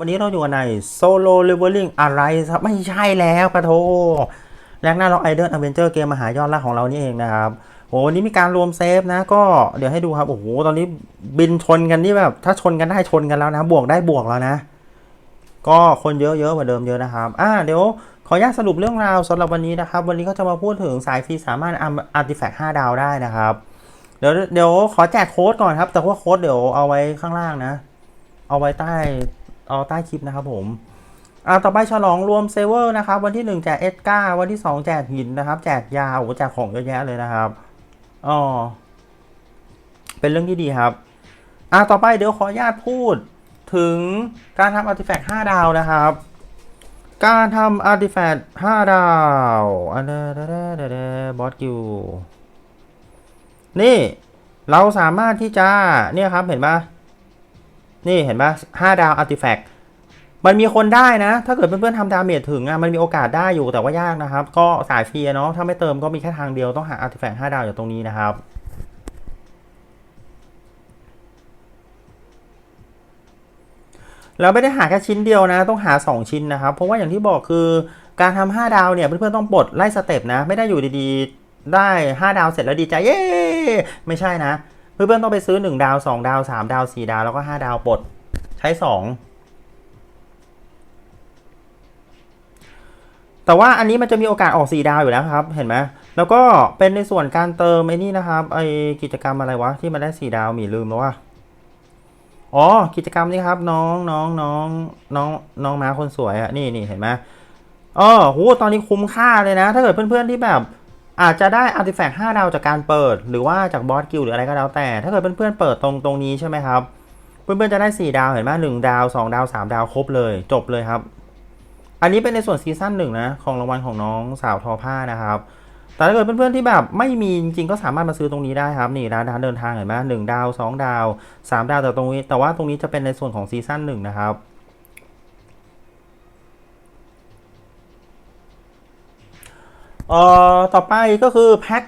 วันนี้เราอยู่กันใน Solo Leveling อะไรครับไม่ใช่แล้วปะโทแรกหน้าเราไอเดอร์อเวนเจอร์เกมมหายอดรักของเรานี่เองนะครับโอ้วันนี้มีการรวมเซฟนะ ก็เดี๋ยวให้ดูครับ โอ้โห ตอนนี้บินชนกันนี่แบบ ถ้าชนกันได้ชนกันแล้วนะ บวกได้บวกแล้วนะ ก็คนเยอะๆกว่าเดิมเยอะนะครับ อ่าเดี๋ยวขออนุญาตสรุปเรื่องราวสำหรับวันนี้นะครับ วันนี้ก็จะมาพูดถึงสายฟรีสามารถอาร์ติแฟกต์5ดาวได้นะครับ เดี๋ยวเดี๋ยวขอแจกโค้ดก่อนครับ แต่ว่าโค้ดเดี๋ยวเอาไว้ข้างล่างนะ เอาไว้ใต้ เอาใต้คลิปนะครับผมอ่าต่อไปฉลองรวมเซเวอร์นะครับ วันที่1แจกเอสกาวันที่ 2 แจกหินนะครับ แจกยาโอ้แจกของเยอะแยะเลยนะครับอ๋อเป็นเรื่องที่ดีครับอ่าต่อไปเดี๋ยวขออนุญาตพูดถึงการทำอาร์ติแฟกต์5ดาวนะครับ การทำอาร์ติแฟกต์5ดาวอันเดอร์เดอร์เดอร์บอสกิวนี่เราสามารถที่จะเนี่ยครับเห็นปะ นี่เห็นปะห้าดาวอาร์ติแฟกต์มันมีคนได้นะ ถ้าเกิดเพื่อนๆทำดาเมจถึงอะมันมีโอกาสได้อยู่แต่ว่ายากนะครับ ก็สายฟรีเนาะถ้าไม่เติมก็มีแค่ทางเดียวต้องหาอาร์ติแฟกต์ห้าดาวอยู่ตรงนี้นะครับเราไม่ได้หาแค่ชิ้นเดียวนะ ต้องหา 2 ชิ้นนะครับ เพราะว่าอย่างที่บอกคือการทำ5ดาวเนี่ยเพื่อนๆต้องปลดไล่สเต็ปนะ ไม่ได้อยู่ดีๆ ได้ 5 ดาวเสร็จแล้วดีใจเย้ไม่ใช่นะ เพื่อนๆต้องไปซื้อ 1 ดาว 2 ดาว 3 ดาว 4 ดาว แล้วก็ 5 ดาวปลดใช้ 2 แต่ว่าอันนี้มันจะมีโอกาสออก 4 ดาวอยู่แล้วครับ เห็นไหมแล้วก็เป็นในส่วนการเติมไอ้นี่นะครับไอกิจกรรมอะไรวะที่มันได้ 4 ดาวมีลืมแล้วว่าอ๋อกิจกรรมนี้ครับน้องน้องน้องน้องน้องม้าคนสวยอะนี่นี่เห็นไหมอ๋อโหตอนนี้คุ้มค่าเลยนะ ถ้าเกิดเพื่อนๆที่แบบ อาจจะได้อาร์ติแฟกต์5ดาวจากการเปิด หรือว่าจากบอสกิลหรืออะไรก็แล้วแต่ ถ้าเกิดเพื่อนๆเปิดตรงตรงนี้ใช่ไหมครับ เพื่อนๆจะได้ 4 ดาวเห็นไหมหนึ่งดาว 2 ดาว 3 ดาวครบเลย จบเลยครับ อันนี้เป็นในส่วนซีซั่นหนึ่งนะ ของรางวัลของน้องสาวทอผ้านะครับ แต่ถ้าเกิดเพื่อนๆที่แบบไม่มีจริงๆก็สามารถมาซื้อตรงนี้ได้ครับนี่ร้านร้าเดินทางเห็นไหมหนึ่งดาวสองดาวสามดาวแต่ตรงนี้แต่ว่าตรงนี้จะเป็นในส่วนของซีซั่นหนึ่งนะครับ เอ่อต่อไปก็คือแพ็ค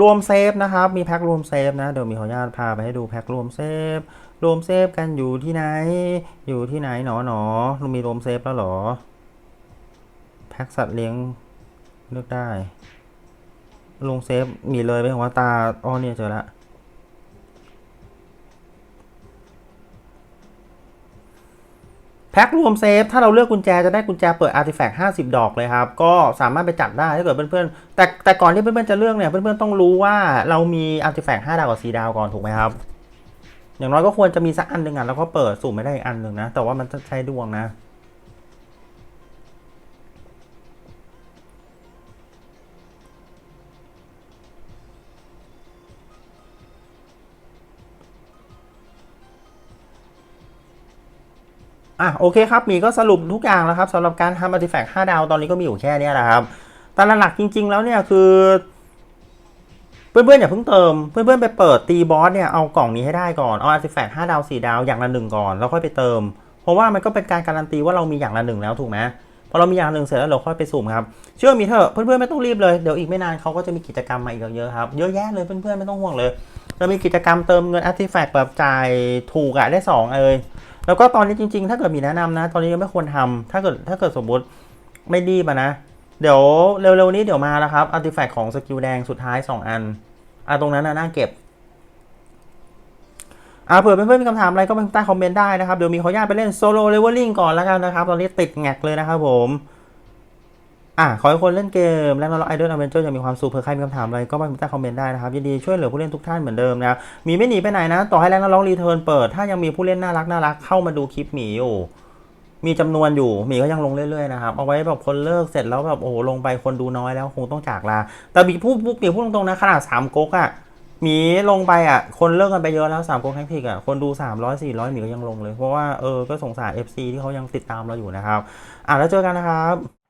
รวมเซฟนะครับ มีแพ็ครวมเซฟนะ เดี๋ยวมีขออนุญาตพาไปให้ดูแพ็ครวมเซฟ รวมเซฟกันอยู่ที่ไหน อยู่ที่ไหนหนอหนอเรามีรวมเซฟแล้วหรอ แพ็คสัตว์เลี้ยงเลือกได้ ลงเซฟมีเลยไปของว่าตาอ้อเนี่ยเจอละ แพ็ครวมเซฟ ถ้าเราเลือกกุญแจจะได้กุญแจเปิดอาร์ติแฟกต์50ดอกเลยครับ ก็สามารถไปจัดได้ถ้าเกิดเพื่อนๆ แต่แต่ก่อนที่เพื่อนๆจะเลือกเนี่ย เพื่อนๆต้องรู้ว่าเรามีอาร์ติแฟกต์5ดาวกับสี่ดาวก่อนถูกไหมครับ อย่างน้อยก็ควรจะมีสักอันหนึ่งอะแล้วก็เปิดสุ่มไม่ได้อีกอันหนึ่งนะ แต่ว่ามันจะใช้ดวงนะ อะโอเคครับมีก็สรุปทุกอย่างแล้วครับสำหรับการทำอาร์ติแฟกต์5ดาวตอนนี้ก็มีอยู่แค่เนี้ยแหละครับแต่หลักจริง ๆ แล้วเนี่ยคือ เพื่อนๆอย่าเพิ่งเติม เพื่อนๆไปเปิดตีบอสเนี่ยเอากล่องนี้ให้ได้ก่อนเอาอาร์ติแฟกต์5ดาว 4 ดาวอย่างละหนึ่งก่อนแล้วค่อยไปเติม เพราะว่ามันก็เป็นการการันตีว่าเรามีอย่างละหนึ่งแล้วถูกไหมพอเรามีอย่างหนึ่งเสร็จแล้วเราค่อยไปสุ่มครับเชื่อมีเถอะเพื่อนๆไม่ต้องรีบเลยเดี๋ยวอีกไม่นานเขาก็จะมีกิจกรรมมาอีกเยอะๆครับเยอะแยะเลยเพื่อนๆไม่ต้องห่วงเลย จะมีกิจกรรมเติมเงินอาร์ติแฟกต์แบบจ่ายถูกอะได้สองเลยแล้วก็ตอนนี้จริง ๆ ถ้าเกิดมีแนะนำนะ ตอนนี้ยังไม่ควรทำถ้าเกิดถ้าเกิดสมมติไม่รีบอะนะ เดี๋ยวเร็วๆนี้เดี๋ยวมาแล้วครับอาร์ติแฟกต์ของสกิลแดงสุดท้าย 2 อันอะตรงนั้นนะน่าเก็บอ่าเผื่อเพื่อนๆมีคำถามอะไรก็มาใต้คอมเมนต์ได้นะครับ เดี๋ยวมีขออนุญาตไปเล่นโซโล่เลเวลลิ่งก่อนแล้วกันนะครับ ตอนนี้ติดแงกเลยนะครับผม อะขอให้คนเล่นเกมและน้องไอดอลอเวนเจอร์ยังมีความสุขเผื่อใครมีคำถามอะไรก็มาใต้คอมเมนต์ได้นะครับยินดีช่วยเหลือผู้เล่นทุกท่านเหมือนเดิมนะมีไม่หนีไปไหนนะ ต่อให้แล้วน้องรีเทิร์นเปิด ถ้ายังมีผู้เล่นน่ารักน่ารักเข้ามาดูคลิปหมีอยู่มีจำนวนอยู่หมีก็ยังลงเรื่อยๆนะครับเอาไว้แบบคนเลิกเสร็จแล้วแบบโอ้โหลงไปคนดูน้อยแล้วคงต้องจากลา แต่มีผู้ผู้หมีพูดตรงๆนะขนาดสามก๊กอะหมีลงไปอะ คนเลิกกันไปเยอะแล้วสามก๊กแท็กติกอะคนดู 300 400หมีก็ยังลงเลยเพราะว่าเออก็สงสาร FC ที่เขายังติดตามเราอยู่นะครับอะแล้วเจอกันนะครับ